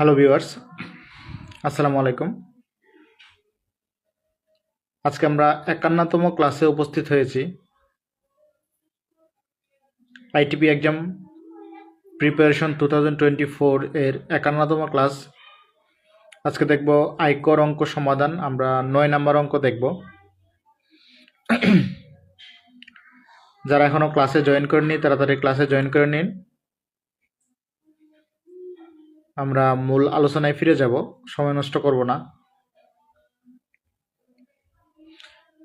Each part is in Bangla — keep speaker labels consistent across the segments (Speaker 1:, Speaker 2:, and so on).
Speaker 1: হ্যালো ভিউয়ার্স আসসালামু আলাইকুম আজকে আমরা একান্নতম ক্লাসে উপস্থিত হয়েছি। আইটিপি এক্সাম প্রিপারেশন টু এর একান্নতম ক্লাস আজকে দেখব আয়কর অঙ্ক সমাধান। আমরা নয় নাম্বার অঙ্ক দেখব। যারা এখনও ক্লাসে জয়েন করেননি, তাড়াতাড়ি ক্লাসে জয়েন করে নিন। আমরা মূল আলোচনায় ফিরে যাব। সময় নষ্ট করব না।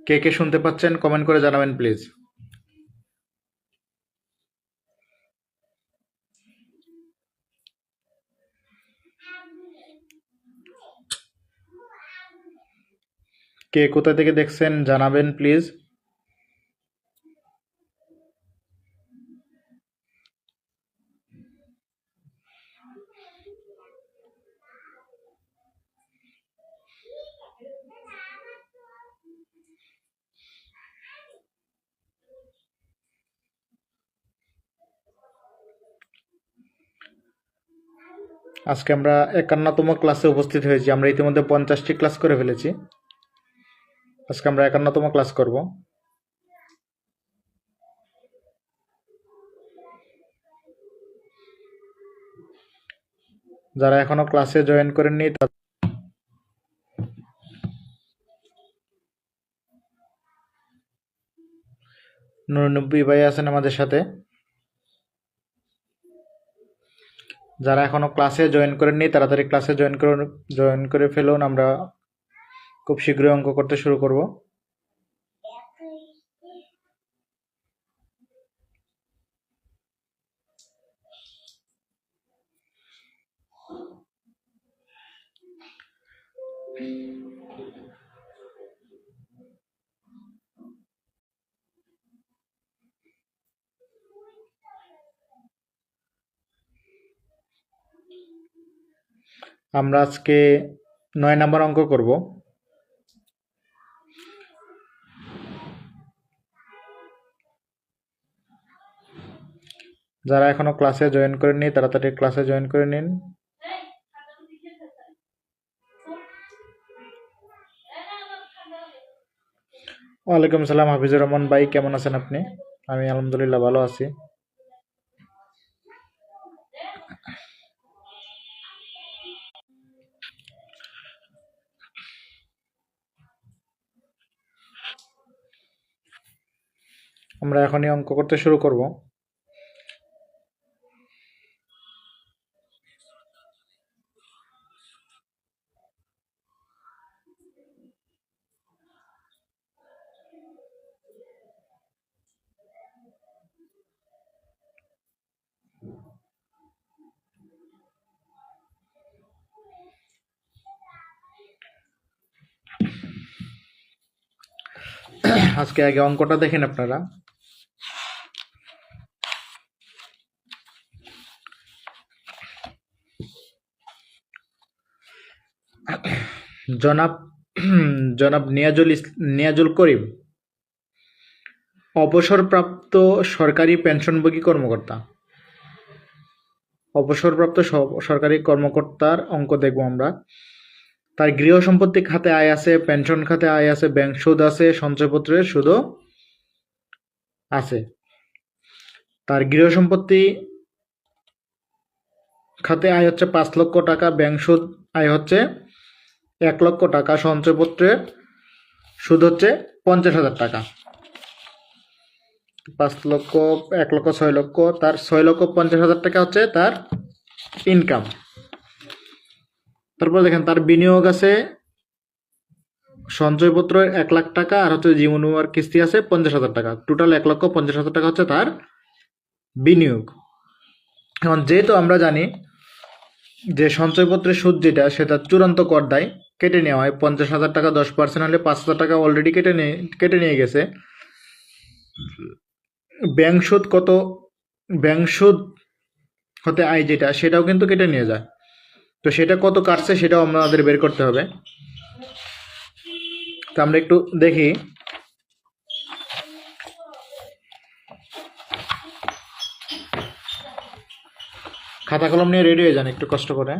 Speaker 1: কে কে শুনতে পাচ্ছেন কমেন্ট করে জানাবেন প্লিজ কে কোথা থেকে দেখছেন, জানাবেন প্লিজ আজকে আমরা একান্নতম ক্লাসে উপস্থিত হয়েছি। আমরা ইতিমধ্যে পঞ্চাশটি ক্লাস করে ফেলেছি। আজকে আমরা একান্নতম ক্লাস করব। যারা এখনও ক্লাসে জয়েন করেননি তা নুরানব্বই ভাই আছেন আমাদের সাথে। যারা এখনও ক্লাসে জয়েন করেননি তাড়াতাড়ি ক্লাসে জয়েন করে জয়েন করে ফেলুন। আমরা খুব শীঘ্রই অঙ্ক করতে শুরু করব। আমরা আজকে নয় নাম্বার অঙ্ক করব। যারা এখনও ক্লাসে জয়েন করেননি, তাড়াতাড়ি ক্লাসে জয়েন করে নিন। ওয়ালাইকুম সালাম, হাফিজুর রহমান ভাই, কেমন আছেন আপনি? আমি আলহামদুলিল্লাহ ভালো আছি। আমরা এখনই অঙ্ক করতে শুরু করব। আজকে আগে অঙ্কটা দেখেন আপনারা। জনাব জনাব নিয়াজুল নিয়াজুল করিম, অবসরপ্রাপ্ত সরকারি পেনশনভোগী কর্মকর্তা। অবসরপ্রাপ্ত সরকারি কর্মকর্তার অঙ্ক দেখব আমরা। তার গৃহ সম্পত্তি খাতে আয় আছে, পেনশন খাতে আয় আছে, ব্যাংক সুদ আছে, সঞ্চয়পত্রের সুদও আছে। তার গৃহ সম্পত্তি খাতে আয় হচ্ছে পাঁচ লক্ষ টাকা, ব্যাংক সুদ আয় হচ্ছে এক লক্ষ টাকা সঞ্চয়পত্রে। সুদ হচ্ছে পঞ্চাশ হাজার টাকা। পাঁচ লক্ষ, এক লক্ষ, ছয় লক্ষ, তার ছয় লক্ষ পঞ্চাশ হাজার টাকা হচ্ছে তার ইনকাম তারপর দেখেন, তার বিনিয়োগ আছে সঞ্চয়পত্র এক লাখ টাকা আর হচ্ছে জীবন বিমার কিস্তি আছে পঞ্চাশ হাজার টাকা। টোটাল এক লক্ষ পঞ্চাশ হাজার টাকা হচ্ছে তার বিনিয়োগ। এখন যেহেতু আমরা জানি যে সঞ্চয়পত্রের সুদ যেটা, সেটা চূড়ান্ত কর দেয় কেটে নেওয়া হয়। পঞ্চাশ হাজার টাকা, দশ পার্সেন্ট হলে পাঁচ হাজার টাকা অলরেডি কেটে নিয়ে কেটে নিয়ে গেছে। ব্যাংক সুদ কত? ব্যাংক সুদ হতে আয় যেটা, সেটাও কিন্তু কেটে নিয়ে যায়। তো সেটা কত কাটছে, সেটাও আমাদের বের করতে হবে। তো আমরা একটু দেখি। খাতা কলম নিয়ে রেডি হয়ে যান একটু কষ্ট করে।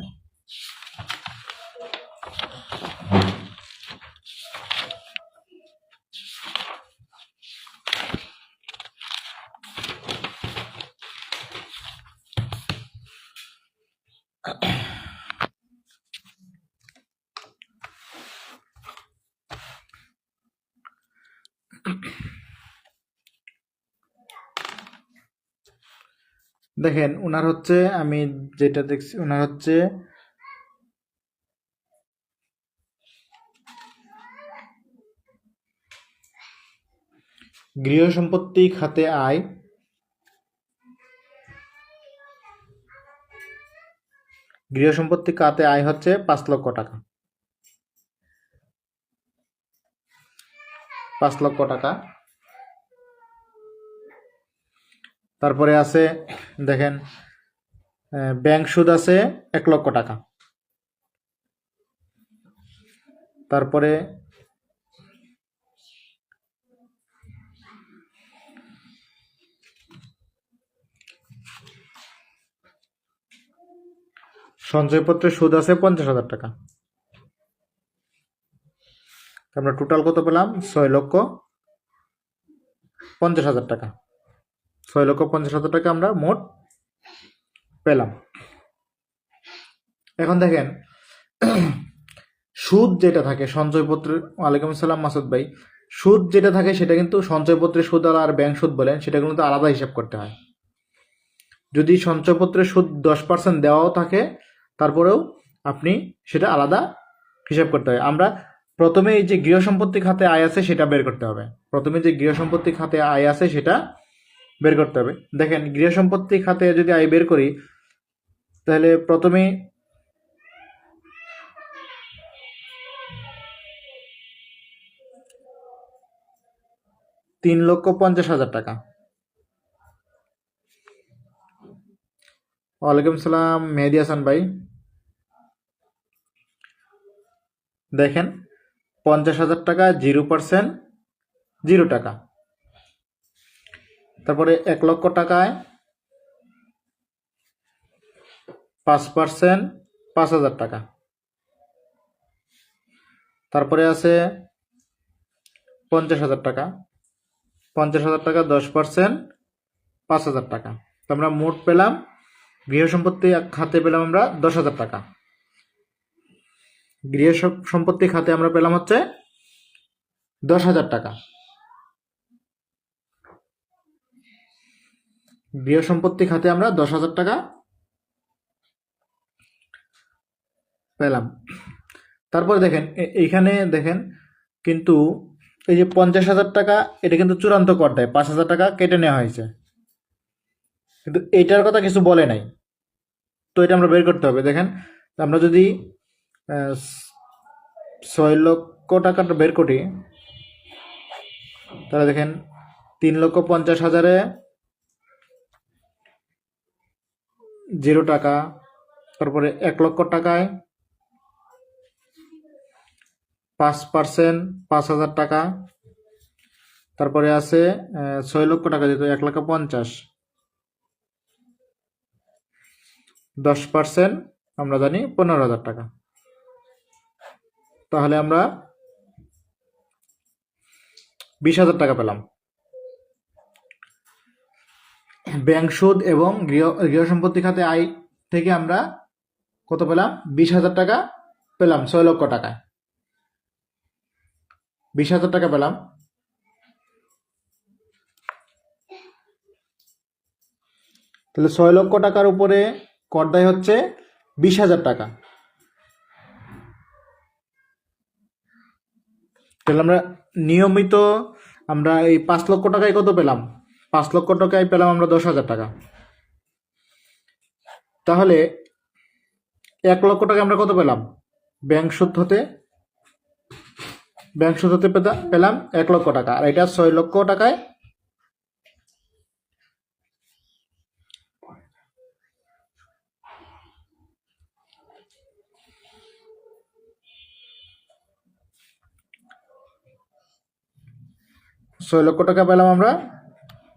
Speaker 1: দেখেন ওনার হচ্ছে, আমি যেটা দেখছি ওনার হচ্ছে গৃহ সম্পত্তি খাতে আয়। গৃহ সম্পত্তি খাতে আয় হচ্ছে পাঁচ লক্ষ টাকা। পাঁচ লক্ষ টাকা। তারপরে আছে, দেখেন ব্যাংক সুদ আছে এক লক্ষ টাকা। তারপরে সঞ্চয়পত্রের সুদ আছে পঞ্চাশ হাজার টাকা। আমরা টোটাল কত পেলাম? ছয় লক্ষ পঞ্চাশ হাজার টাকা। ছয় লক্ষ পঞ্চাশ হাজার টাকা আমরা মোট পেলাম। এখন দেখেন, সুদ যেটা থাকে, সঞ্চয়পত্রের ওয়ালাইকুম আসসালাম মাসুদ ভাই, সুদ যেটা থাকে সেটা কিন্তু সঞ্চয়পত্রের সুদ আর ব্যাংক সুদ বলেন, সেটা কিন্তু আলাদা হিসাব করতে হয়। যদি সঞ্চয়পত্রের সুদ দশ পার্সেন্ট দেওয়াও থাকে, তারপরেও আপনি সেটা আলাদা হিসাব করতে হয়। আমরা প্রথমে এই যে গৃহ সম্পত্তি খাতে আয় আছে, সেটা বের করতে হবে। প্রথমে যে গৃহ সম্পত্তি খাতে আয় আছে, সেটা বের করতে হবে। দেখেন, গৃহ সম্পত্তি খাতে যদি আয় বের করি, তাহলে প্রথমে তিন লক্ষ পঞ্চাশ হাজার টাকা। ওয়ালাইকুম সালাম মেহেদি হাসান ভাই। দেখেন, পঞ্চাশ হাজার টাকা, জিরো পার্সেন্ট, জিরো টাকা। তারপরে এক লক্ষ টাকায় পাঁচ পার্সেন্ট, পাঁচ হাজার টাকা। তারপরে আছে পঞ্চাশ হাজার টাকা। পঞ্চাশ হাজার টাকা, দশ পার্সেন্ট, পাঁচ হাজার টাকা। তো আমরা মোট পেলাম, গৃহ সম্পত্তি খাতে পেলাম আমরা দশ হাজার টাকা। গৃহ সম- সম্পত্তি খাতে আমরা পেলাম হচ্ছে দশ হাজার টাকা। গৃহ সম্পত্তি খাতে আমরা দশ হাজার টাকা পেলাম। তারপরে দেখেন এইখানে দেখেন, কিন্তু এই যে পঞ্চাশ হাজার টাকা, এটা কিন্তু চূড়ান্ত কর দেয়। পাঁচ হাজার টাকা কেটে নেওয়া হয়েছে। কিন্তু এইটার কথা কিছু বলে নাই। তো এটা আমরা বের করতে হবে। দেখেন, আমরা যদি ছয় লক্ষ টাকাটা বের করি, তাহলে দেখেন, তিন লক্ষ পঞ্চাশ হাজারে জিরো টাকা, তারপরে এক লক্ষ টাকায় পাঁচ পার্সেন্ট, পাঁচ হাজার টাকা। তারপরে আছে ছয় লক্ষ টাকা যেহেতু এক লক্ষ পঞ্চাশ। দশ পার্সেন্ট, আমরা জানি পনেরো হাজার টাকা। তাহলে আমরা বিশ হাজার টাকা পেলাম। ব্যাংক সুদ এবং গৃহ গৃহ সম্পত্তি খাতে আয় থেকে আমরা কত পেলাম? বিশ হাজার টাকা পেলাম, ছয় লক্ষ টাকায় বিশ হাজার টাকা পেলাম। তাহলে ছয় লক্ষ টাকার উপরে কর দেয় হচ্ছে বিশ হাজার টাকা। তাহলে আমরা নিয়মিত আমরা এই পাঁচ লক্ষ টাকায় কত পেলাম? পাঁচ লক্ষ টাকায় পেলাম আমরা দশ হাজার টাকা। তাহলে এক লক্ষ টাকা আমরা কত পেলাম? ব্যাংক সুদ হতে, ব্যাংক সুদ হতে পেলাম এক লক্ষ টাকা। আর এটা ছয় লক্ষ টাকায় ছয় লক্ষ টাকা পেলাম আমরা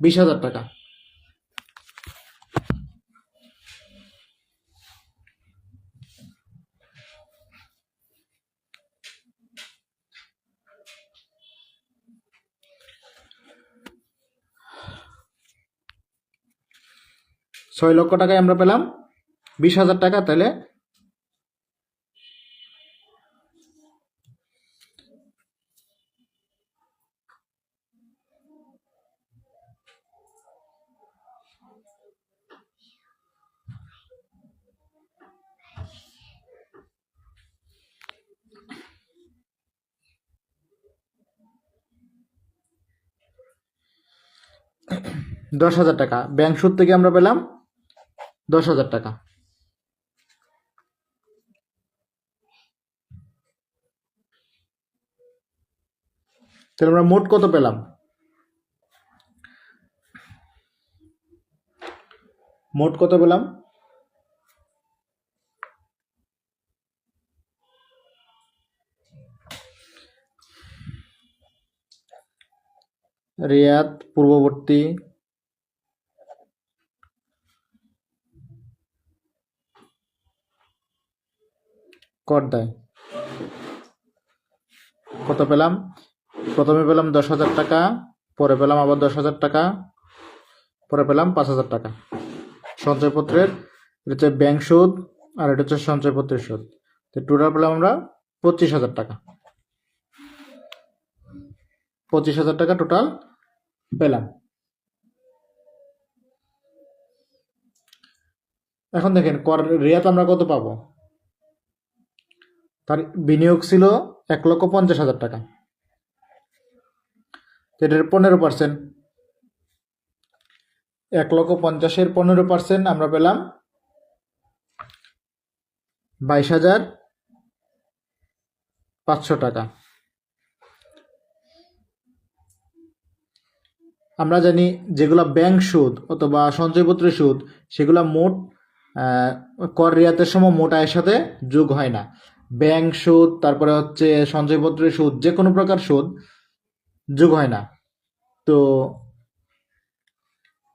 Speaker 1: বিশ হাজার টাকা। ছয় লক্ষ টাকায় আমরা পেলাম বিশ হাজার টাকা তাহলে দশ হাজার টাকা। ব্যাংক সুদ থেকে আমরা পেলাম দশ হাজার টাকা। তাহলে আমরা মোট কত পেলাম? মোট কত পেলাম? রিয়াদ, পূর্ববর্তী কর দেয়। কত পেলাম? প্রথমে পেলাম দশ হাজার টাকা, পরে পেলাম আবার দশ হাজার টাকা, পরে পেলাম পাঁচ হাজার টাকা। সঞ্চয়পত্রের এটা হচ্ছে ব্যাংক সুদ আর এটা হচ্ছে সঞ্চয়পত্রের সুদ। তো টোটাল পেলাম আমরা পঁচিশ হাজার টাকা। পঁচিশ হাজার টাকা টোটাল পেলাম। এখন দেখেন, কর রেয়াত আমরা কত পাবো? তার বিনিয়োগ ছিল এক লক্ষ পঞ্চাশ হাজার টাকা। এটার পনেরো পার্সেন্ট এক লক্ষ পঞ্চাশের পনেরো পার্সেন্ট আমরা পেলাম বাইশ হাজার পাঁচশো টাকা। আমরা জানি যেগুলা ব্যাংক সুদ অথবা সঞ্চয়পত্রের সুদ, সেগুলা মোট কর রিয়াতের সময় মোট আয়ের সাথে যোগ হয় না। ব্যাংক সুদ তারপরে হচ্ছে সঞ্চয়পত্রের সুদ যে কোনো প্রকার সুদ যোগ হয় না। তো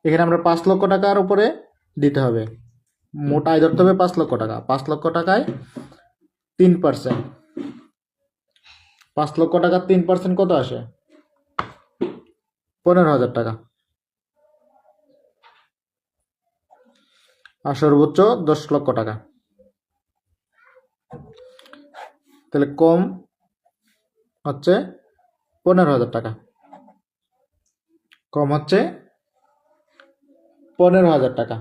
Speaker 1: এখানে আমরা পাঁচ লক্ষ টাকার উপরে দিতে হবে। মোট আয় ধরতে হবে পাঁচ লক্ষ টাকা। পাঁচ লক্ষ টাকায় তিন পার্সেন্ট। পাঁচ লক্ষ টাকার তিন পার্সেন্ট কত আসে? পনেরো হাজার টাকা। আর সর্বোচ্চ দশ লক্ষ টাকা। তাহলে কম হচ্ছে পনেরো হাজার টাকা। কম হচ্ছে পনেরো হাজার টাকা।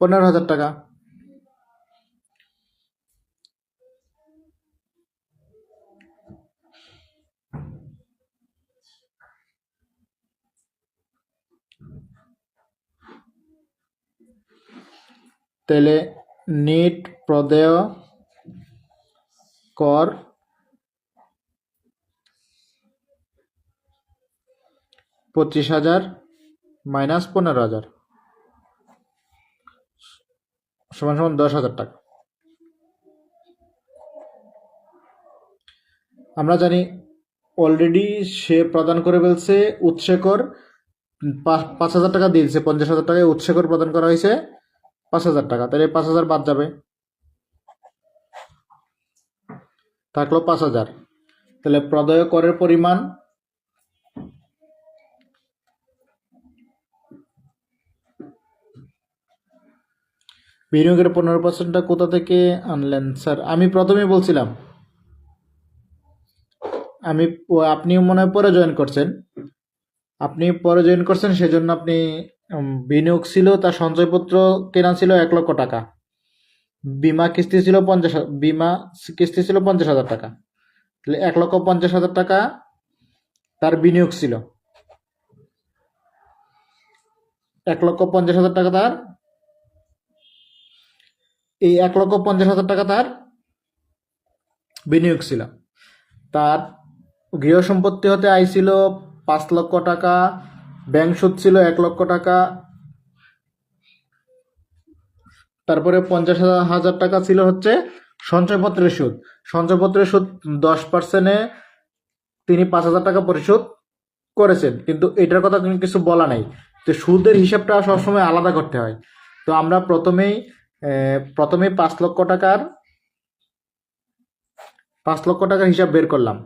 Speaker 1: পনেরো হাজার টাকা। তাহলে নিট প্রদেয় কর পঁচিশ হাজার মাইনাস পনেরো হাজার। সমান সমান দশ হাজার টাকা। আমরা জানি অলরেডি সে প্রদান করে ফেলছে উৎসেকর পাঁচ হাজার টাকা দিয়েছে, পঞ্চাশ হাজার টাকায় উৎসেকর প্রদান করা হয়েছে, পাঁচ হাজার টাকা। তাহলে পাঁচ হাজার বাদ যাবে। থাকল পাঁচ হাজার। তাহলে প্রদয় করের পরিমাণ বিনিয়োগের পনেরো পার্সেন্টটা কোথা থেকে আনলেন? স্যার, আমি প্রথমেই বলছিলাম, আমি ও- আপনি মনে হয় পরে জয়েন করছেন। আপনি পরে জয়েন করছেন, সেজন্য আপনি বিনিয়োগ ছিল, তার সঞ্চয়পত্র কেনা ছিল এক লক্ষ টাকা। বিমা কিস্তি ছিল পঞ্চাশ বিমা কিস্তি ছিল পঞ্চাশ হাজার টাকা। তাহলে এক লক্ষ পঞ্চাশ হাজার টাকা তার বিনিয়োগ ছিল। এক লক্ষ পঞ্চাশ হাজার টাকা তার, এই এক লক্ষ পঞ্চাশ হাজার টাকা তার বিনিয়োগ ছিল। তার গৃহ সম্পত্তি হতে আয় ছিল পাঁচ লক্ষ টাকা, ব্যাংক সুদ ছিল এক লক্ষ টাকা তারপরে পঞ্চাশ হাজার টাকা ছিল হচ্ছে সঞ্চয়পত্রের সুদ। সঞ্চয়পত্রের সুদ দশ পার্সেন্টে তিনি পাঁচ হাজার টাকা পরিশোধ করেছেন। কিন্তু এটার কথা কিন্তু কিছু বলা নাই। তো সুদের হিসাবটা সবসময় আলাদা করতে হয়। তো আমরা প্রথমেই আহ, প্রথমেই পাঁচ লক্ষ টাকার পাঁচ লক্ষ টাকার হিসাব বের করলাম।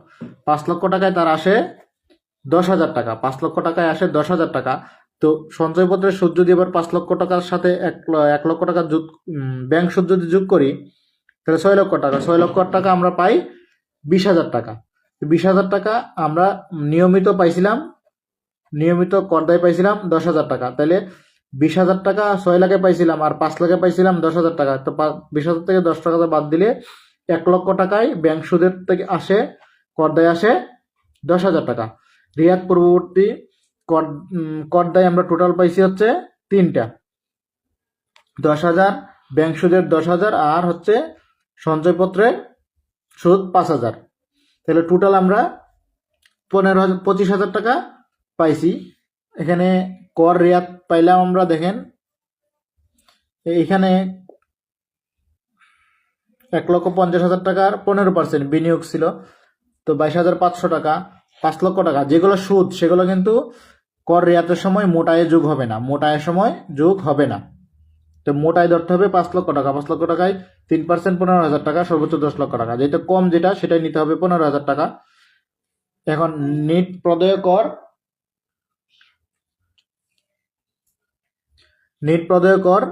Speaker 1: পাঁচ লক্ষ টাকায় তার আসে দশ হাজার টাকা। পাঁচ লক্ষ টাকায় আসে দশ হাজার টাকা। তো সঞ্চয়পত্রের সুদ যদি এবার পাঁচ লক্ষ টাকার সাথে এক এক লক্ষ টাকা যোগ ব্যাংক সুদ যদি যোগ করি, তাহলে ছয় লক্ষ টাকা, ছয় লক্ষ টাকা আমরা পাই বিশ হাজার টাকা। বিশ হাজার টাকা আমরা নিয়মিত পাইছিলাম, নিয়মিত করদায় পাইছিলাম দশ হাজার টাকা। তাহলে বিশ হাজার টাকা ছয় লাখে পাইছিলাম আর পাঁচ লাখে পাইছিলাম দশ হাজার টাকা। তো বিশ হাজার থেকে দশ টাকা বাদ দিলে এক লক্ষ টাকায় ব্যাংক সুদের থেকে আসে, করদায় আসে দশ হাজার টাকা। রিয়াদ পূর্ববর্তী কর উম, কর দায় আমরা টোটাল পাইছি হচ্ছে তিনটা। দশ হাজার ব্যাংক সুদের দশ হাজার আর হচ্ছে সঞ্চয়পত্রের সুদ পাঁচ হাজার। তাহলে টোটাল আমরা পনেরো হাজার পঁচিশ হাজার টাকা পাইছি। এখানে কর রেয়াত পাইলাম আমরা দেখেন। এইখানে এক লক্ষ পঞ্চাশ হাজার টাকার পনেরো পার্সেন্ট বিনিয়োগ ছিল। তো বাইশ হাজার পাঁচশো টাকা। পাঁচ লক্ষ টাকা। যেগুলো সুদ, সেগুলো কিন্তু কর রেয়াতের সময় মোটায় যোগ হবে না। মোটায়ের সময় যোগ হবে না। তো মোটায় ধরতে হবে পাঁচ লক্ষ টাকা। পাঁচ লক্ষ টাকায় তিন পার্সেন্ট পনেরো হাজার টাকা, সর্বোচ্চ দশ লক্ষ টাকা। যেটা কম যেটা, সেটাই নিতে হবে পনেরো হাজার টাকা। এখন নিট প্রদেয় কর। নিট প্রদেয় কর।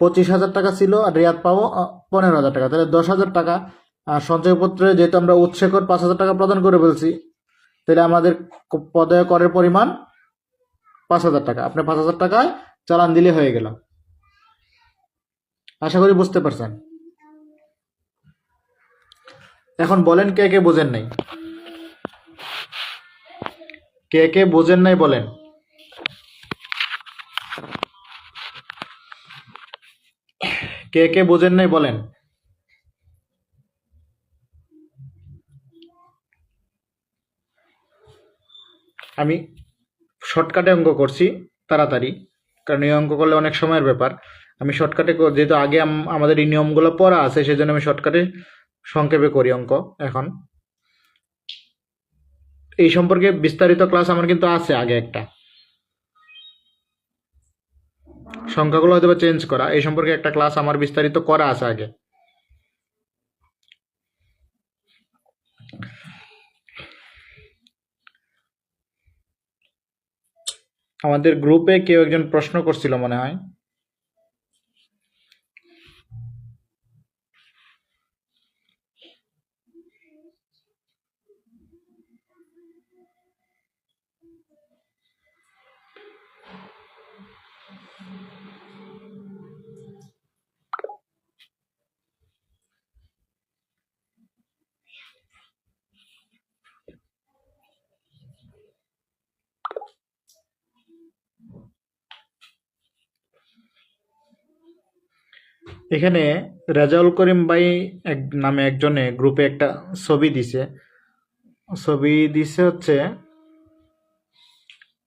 Speaker 1: পঁচিশ হাজার টাকা ছিল আর রেয়াত পাবো পনেরো হাজার টাকা। তাহলে দশ হাজার টাকা। আর সঞ্চয়পত্রে যেহেতু আমরা উৎসে কর পাঁচ হাজার টাকা প্রদান করে ফেলছি তাহলে আমাদের প্রদেয় করের পরিমাণ পাঁচ হাজার টাকা। আপনি পাঁচ হাজার টাকায় চালান দিলে হয়ে গেল। আশা করি বুঝতে পারছেন। এখন বলেন কে কে বোঝেন নাই। কে কে বোঝেন নাই বলেন। কে কে বোঝেন নাই বলেন। আমি শর্টকাটে অঙ্ক করছি, তাড়াতাড়ি। কারণ এই অঙ্ক করলে অনেক সময়ের ব্যাপার। আমি শর্টকাটে যেহেতু আগে আম- আমাদের এই নিয়মগুলো পড়া আছে সেই জন্য আমি শর্টকাটে সংক্ষেপে করি অঙ্ক এখন। এই সম্পর্কে বিস্তারিত ক্লাস আমার কিন্তু আছে আগে একটা। সংখ্যাগুলো হয়তো চেঞ্জ করা। এই সম্পর্কে একটা ক্লাস আমার বিস্তারিত করা আছে আগে। আমাদের গ্রুপে কেউ একজন প্রশ্ন করছিল মনে হয়। এখানে রেজাউল করিম ভাই এক, নামে একজনে গ্রুপে একটা ছবি দিছে। ছবি দিছে হচ্ছে,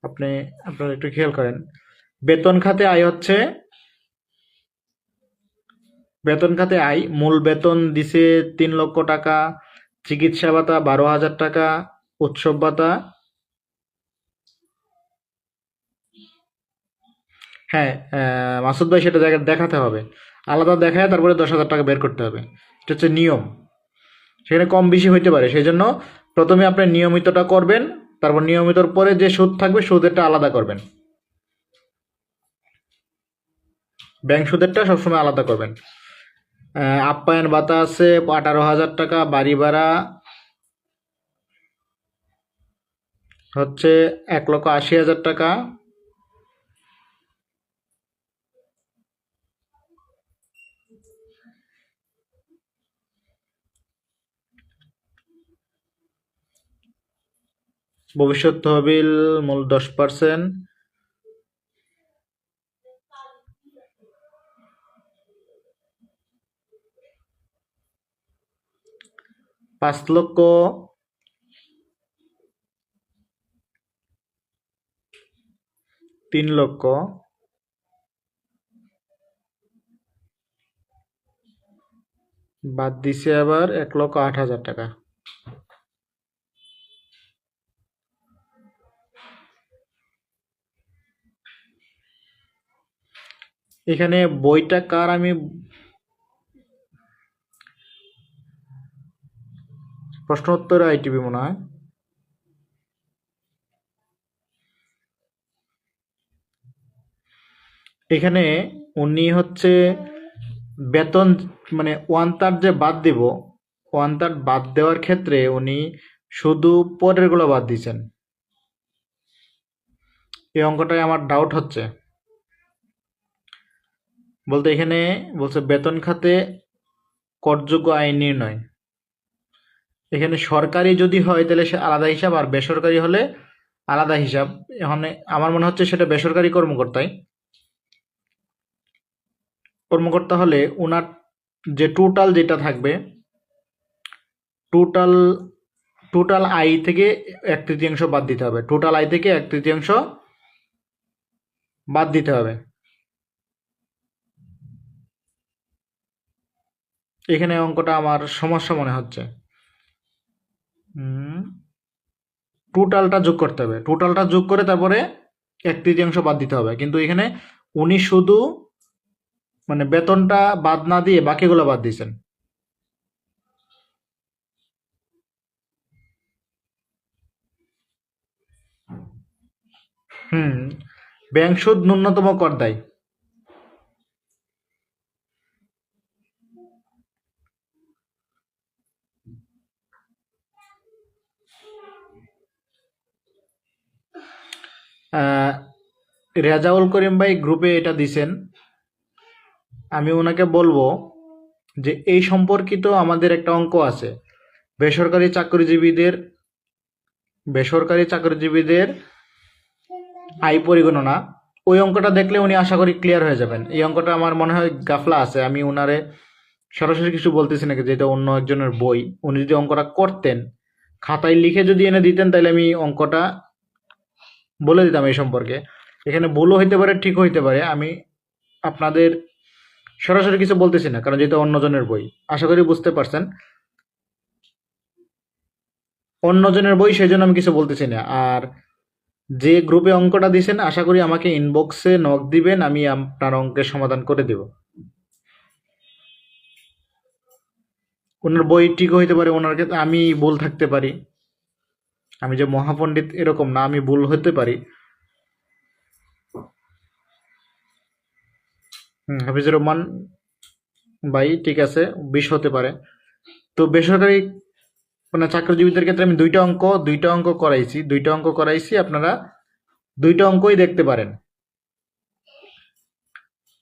Speaker 1: আপনি, আপনারা একটু খেয়াল করেন, বেতন খাতে আয় হচ্ছে, বেতন খাতে আয়, মূল বেতন দিছে তিন লক্ষ টাকা, চিকিৎসা ভাতা বারো হাজার টাকা, উৎসব ভাতা হ্যাঁ মাসুদ ভাই সেটা দেখাতে হবে। আলাদা দেখায় তারপরে দশ হাজার টাকা বের করতে হবে। এটা হচ্ছে নিয়ম। সেখানে কম বেশি হইতে পারে। সেই জন্য প্রথমে আপনি নিয়মিতটা করবেন, তারপর নিয়মিতর পরে যে সুদ থাকবে, সুদেরটা আলাদা করবেন। ব্যাংক সুদেরটা সবসময় আলাদা করবেন। আপ্যায়ন ভাতা আছে আঠারো হাজার টাকা, বাড়ি ভাড়া হচ্ছে এক লক্ষ আশি হাজার টাকা ভবিষ্যৎ তহবিল মূল দশ পার্সেন্ট। পাঁচ লক্ষ তিন লক্ষ বাদ দিছে আবার এক লক্ষ আট হাজার টাকা। এখানে বইটা কার আমি প্রশ্ন উত্তর আইটিভি মনে হয়। এখানে উনি হচ্ছে বেতন মানে ওয়ান থার্ড যে বাদ দিব ওয়ান থার্ড বাদ দেওয়ার ক্ষেত্রে উনি শুধু পরেরগুলো বাদ দিয়েছেন। এই অঙ্কটায় আমার ডাউট হচ্ছে। বলতে এখানে বলছে বেতন খাতে করযোগ্য আয় নির্ণয়। এখানে সরকারি যদি হয় তাহলে সে আলাদা হিসাব আর বেসরকারি হলে আলাদা হিসাব। এখানে আমার মনে হচ্ছে সেটা বেসরকারি কর্মকর্তাই। কর্মকর্তা হলে ওনার যে টোটাল যেটা থাকবে টোটাল টোটাল আয় থেকে এক তৃতীয়াংশ বাদ দিতে হবে। টোটাল আয় থেকে এক তৃতীয়াংশ বাদ দিতে হবে। এখানে অঙ্কটা আমার সমস্যা মনে হচ্ছে। টোটালটা যোগ করতে হবে। টোটালটা যোগ করে তারপরে এক তৃতীয়াংশ বাদ দিতে হবে। কিন্তু এখানে উনি শুধু মানে বেতনটা বাদ না দিয়ে বাকিগুলো বাদ দিয়েছেন। হুম। ব্যাংক সুদ ন্যূনতম কর দেয়। রেজাউল করিম ভাই গ্রুপে এটা দিছেন। আমি ওনাকে বলব যে এই সম্পর্কিত আমাদের একটা অঙ্ক আছে। বেসরকারি চাকরিজীবীদের বেসরকারি চাকরিজীবীদের আয় পরিগণনা, ওই অঙ্কটা দেখলে উনি আশা করি ক্লিয়ার হয়ে যাবেন। এই অঙ্কটা আমার মনে হয় গাফলা আছে। আমি ওনারে সরাসরি কিছু বলতেছি নাকি যেটা অন্য একজনের বই। উনি যদি অঙ্কটা করতেন, খাতায় লিখে যদি এনে দিতেন, তাহলে আমি অঙ্কটা বলে দিতাম এই সম্পর্কে। এখানে ভুলও হইতে পারে, ঠিক হইতে পারে। আমি আপনাদের সরাসরি কিছু বলতেছি না, কারণ যেহেতু অন্যজনের বই। আশা করি বুঝতে পারছেন। অন্যজনের বই, সেই জন্য আমি কিছু বলতেছি না। আর যে গ্রুপে অঙ্কটা দিয়েছেন আশা করি আমাকে ইনবক্সে নক দিবেন, আমি আপনার অঙ্কের সমাধান করে দেব। ওনার বই ঠিক হইতে পারে, ওনার আমি ভুল থাকতে পারি। আমি যে মহাপণ্ডিত এরকম না, আমি ভুল হতে পারি। হাফিজুর রহমান ভাই, ঠিক আছে বিশ হতে পারে। তো বেসরকারি মানে চাকরিজীবীদের ক্ষেত্রে আমি দুইটা অঙ্ক দুইটা অঙ্ক করাইছি, দুইটা অঙ্ক করাইছি, আপনারা দুইটা অঙ্কই দেখতে পারেন।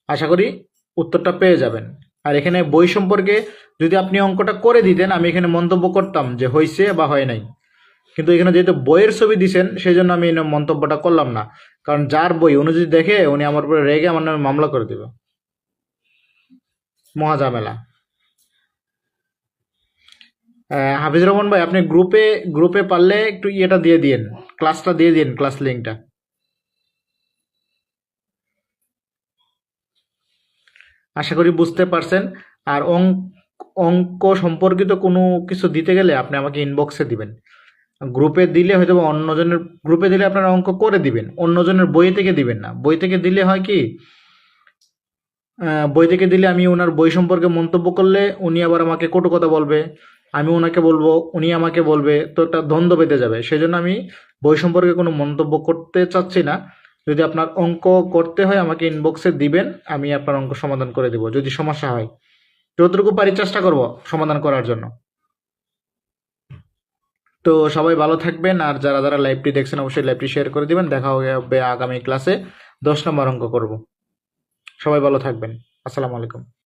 Speaker 1: আশা করি উত্তরটা পেয়ে যাবেন। আর এখানে বই সম্পর্কে যদি আপনি অঙ্কটা করে দিতেন, আমি এখানে মন্তব্য করতাম যে হয়েছে বা হয় নাই। কিন্তু এখানে যেহেতু বইয়ের ছবি দিছেন সেই জন্য আমি এই মন্তব্যটা করলাম না। কারণ যার বই, উনি যদি দেখে, উনি আমার উপরে রেগে আমার নামে মামলা করে দেবে। মহাঝামেলা হাফিজ রহমান ভাই, আপনি গ্রুপে গ্রুপে পারলে একটু ইয়েটা দিয়ে দিন ক্লাসটা দিয়ে দিন ক্লাস লিঙ্কটা আশা করি বুঝতে পারছেন। আর অঙ্ক অঙ্ক সম্পর্কিত কোনো কিছু দিতে গেলে আপনি আমাকে ইনবক্সে দিবেন। গ্রুপে দিলে হয়তো বা অন্যজনের গ্রুপে দিলে আপনারা অঙ্ক করে দিবেন। অন্যজনের বই থেকে দিবেন না। বই থেকে দিলে হয় কি বই থেকে দিলে আমি ওনার বই সম্পর্কে মন্তব্য করলে উনি আবার আমাকে কটু কথা বলবে। আমি ওনাকে বলব, উনি আমাকে বলবে, তো একটা দ্বন্দ্ব বেঁধে যাবে। সেই জন্য আমি বই সম্পর্কে কোনো মন্তব্য করতে চাচ্ছি না। যদি আপনার অঙ্ক করতে হয়, আমাকে ইনবক্সে দিবেন, আমি আপনার অঙ্ক সমাধান করে দেব। যদি সমস্যা হয়, যতটুকু পারি চেষ্টা করব সমাধান করার জন্য। তো সবাই ভালো থাকবেন, আর যারা যারা লাইভটি দেখছেন, অবশ্যই লাইভটি শেয়ার করে দিবেন। দেখা হবে আগামী ক্লাসে দশ নম্বর অঙ্ক করব। সবাই ভালো থাকবেন। আসসালামু আলাইকুম।